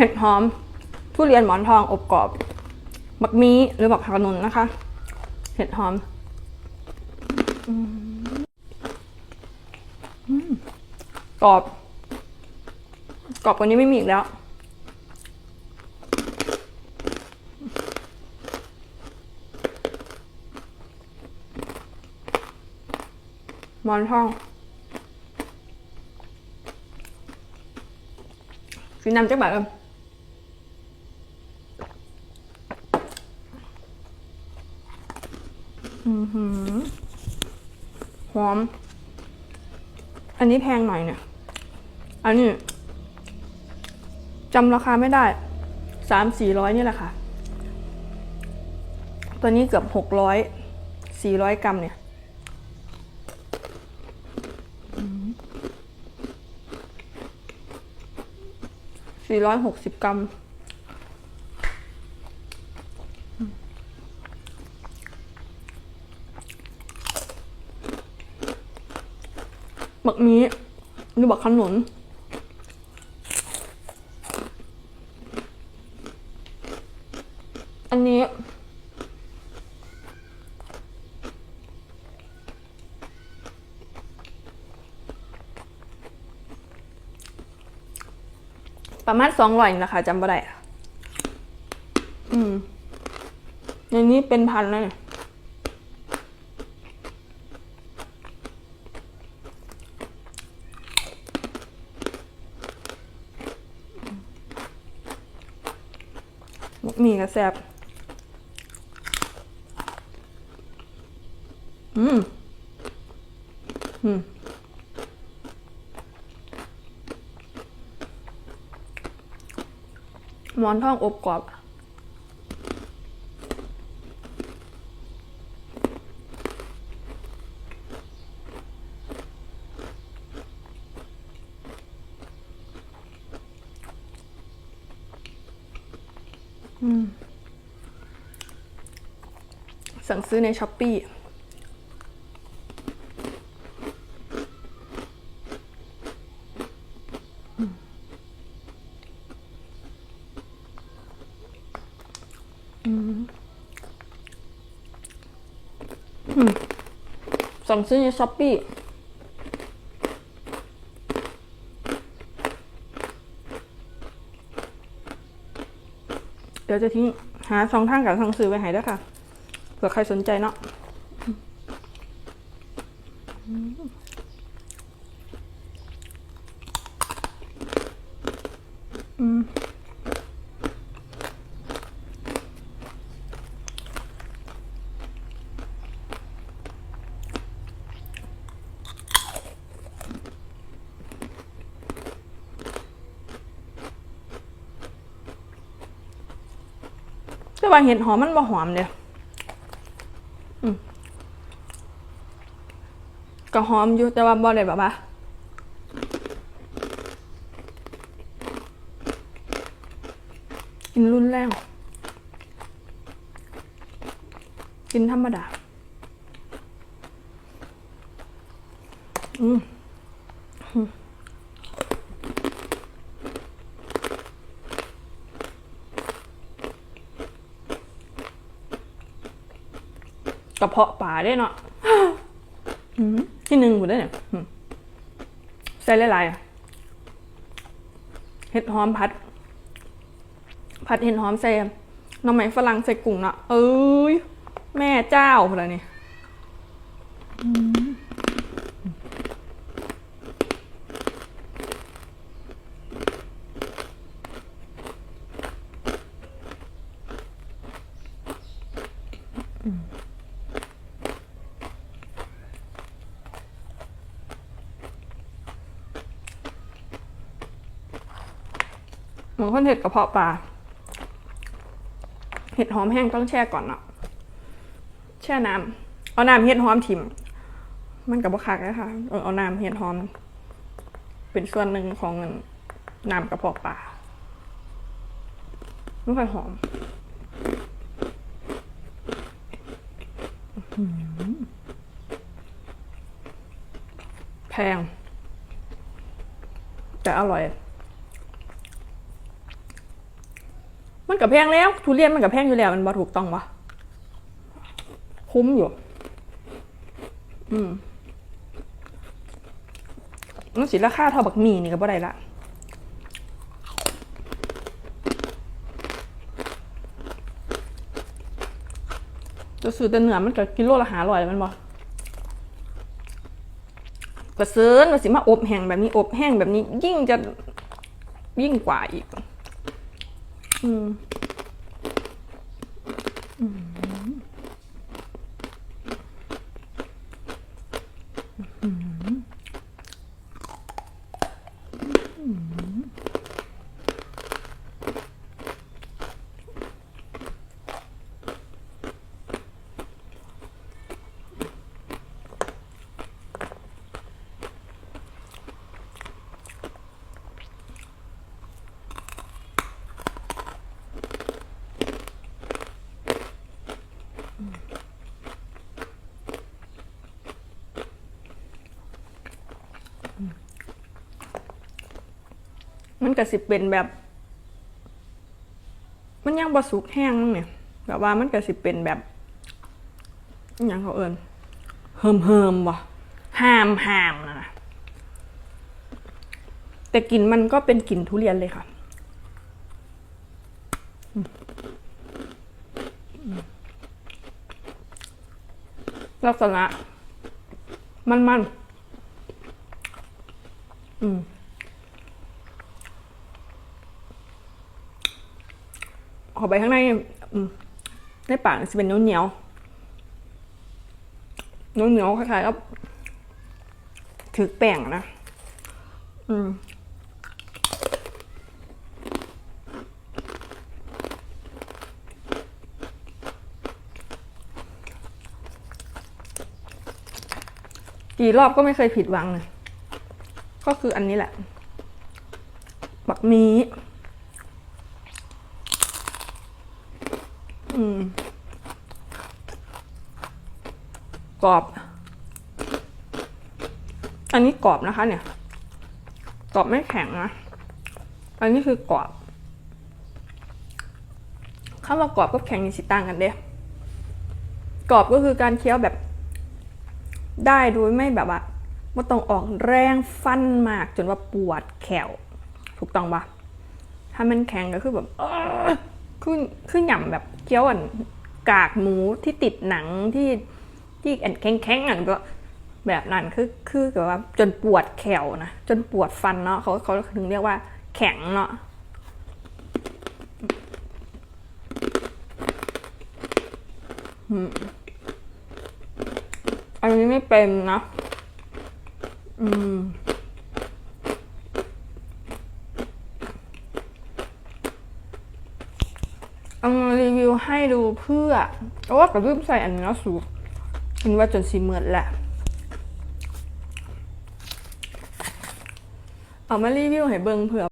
เห็ดหอม ทุเรียนหมอนทองอบกรอบบักมีหรือบักขนุนนะคะ เห็ดหอมกรอบ กรอบกว่านี้ไม่มีอีกแล้ว หมอนทองสีน้ำจักบาทเอือหือหอม อันนี้แพงหน่อยเนี่ย อันนี้จำราคาไม่ได้ สามสี่ร้อยนี่แหละค่ะ ตัวนี้เกือบหกร้อย สี่ร้อยกรัมเนี่ยสี่ร้อยหกสิบกรัม บักมีหรือบักขนุนอันนี้ ประมาณสองร้อยนะคะจำไม่ได้อะอืมในนี้เป็นพันแล้วเนี่ย มีกระแซบอืม อืมหมอนทองอบกรอบ สั่งซื้อในช้อปปี้สั่งซื้อในช้อปปี้ เดี๋ยวจะทิ้งหาสองทางกับทางสื่อไว้ให้ด้วยค่ะเผื่อใครสนใจเนาะอืม ว่าเห็ดหอมมันบ่หอมเลยก็หอมอยู่แต่ว่าบ่ได้แบบว่ากินรุนแรงกินธรรมดา อืม กระเพาะปลาได้เนาะอืมที่หนึ่งหมดได้เนี่ยอืมใส่หลายๆอะเห็ดหอมผัด ผัดเห็ดหอมใส่หน้ำไหมฝรั่งใส่กุ้งเนาะเอ้ย แม่เจ้าอะไรนี่ มือนคนเห็ดกระเพาะปลา เห็ดหอมแห้งต้องแช่ก่อนเนาะ แช่น้ำเอาน้ำเห็ดหอมถิ่ม มันกับบัคักนะคะเอาน้ำเห็ดหอม เป็นส่วนหนึ่งของน้ำกระเพาะปลาไม่ค่อยหอมแพง แต่อร่อย มันกับแพงแล้ว ทุเรียนมันกับแพงอยู่แล้ว มันบ่ถูกต้องวะคุ้มอยู่ อืมมันสิราคาเท่าบักหมี่นี่ก็บ่ได้ละจะซื้อแต่เนื้อมันก็กิโลละหาร้อยมันบ่ก็ซื้อมาสิมาอบแห้งแบบนี้อบแห้งแบบนี้ยิ่งจะยิ่งกว่าอีก อืมมัันก็สิเป็นแบบ มันยังบ่สุกแห้งเนี่ยแบบว่ามันก็สิเป็นแบบอย่างเขาเอิญเฮิมเฮิมๆว่ะห้ามห้ามนะนะแต่กลิ่นมันก็เป็นกลิ่นทุเรียนเลยค่ะลักษณะมันมัน อืม ออไปข้างในในปากจะเป็นเนียวเหนียวเหนียวคล้ายๆกับถือแป้งนะ อืมกี่รอบก็ไม่เคยผิดหวังเลย ก็คืออันนี้แหละ บักมี อืม กรอบ อันนี้กรอบนะคะ เนี่ย กรอบไม่แข็งนะ อันนี้คือกรอบคำว่ากรอบกับแข็งนี่สิต่างกันเด้กรอบก็คือการเคี้ยวแบบ ได้โดยไม่แบบว่าไม่ต้องออกแรงฟันมากจนว่าปวดแขวถูกต้องปะถ้ามันแข็งก็คือแบบเออคือคือหย่ำแบบ เคี้ยวอันกากหมูที่ติดหนังที่ที่แอนแข็งๆอันก็แบบนั้นคือคือแบบว่าจนปวดแขวนะจนปวดฟันเนาะเขาเขาถึงเรียกว่าแข็งเนาะอันนี้ไม่เป็นนะอืมอามารีวิว ให้ดูเพื่อเพราะว่ากระลืมใส่อันนี้แล้วสูคิดว่าจนสีเหมือนแหละเอามารีวิวให้เบิงเผื่อ